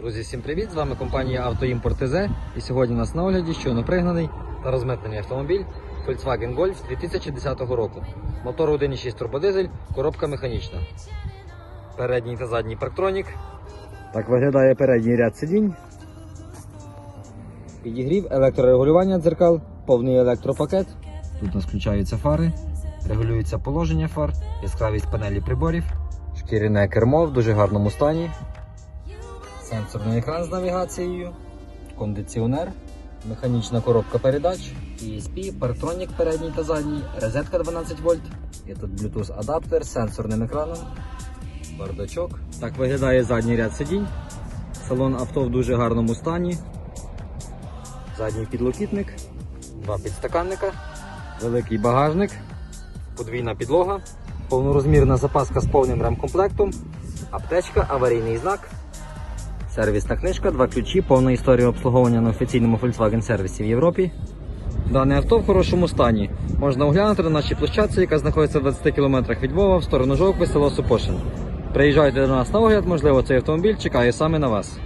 Друзі, всім привіт! З вами компанія Автоімпорт ТЗ. І сьогодні у нас на огляді щойно пригнаний та розмитнений автомобіль Volkswagen Golf 2010 року. Мотор 1.6 турбодизель, коробка механічна. Передній та задній парктронік. Так виглядає передній ряд сидінь. Підігрів, електрорегулювання дзеркал, повний електропакет. Тут у нас включаються фари, регулюється положення фар, яскравість панелі приборів, шкіряне кермо в дуже гарному стані. Сенсорний екран з навігацією, кондиціонер, механічна коробка передач, ESP, парктронік передній та задній, розетка 12 вольт. Є тут Bluetooth адаптер з сенсорним екраном, бардачок. Так виглядає задній ряд сидінь. Салон авто в дуже гарному стані. Задній підлокітник, два підстаканника, великий багажник, подвійна підлога, повнорозмірна запаска з повним ремкомплектом, аптечка, аварійний знак. Сервісна книжка, два ключі, повна історія обслуговування на офіційному Volkswagen сервісі в Європі. Дане авто в хорошому стані. Можна оглянути на нашій площадці, яка знаходиться в 20 км від Львова в сторону Жовкви, село Супошин. Приїжджайте до нас на огляд, можливо, цей автомобіль чекає саме на вас.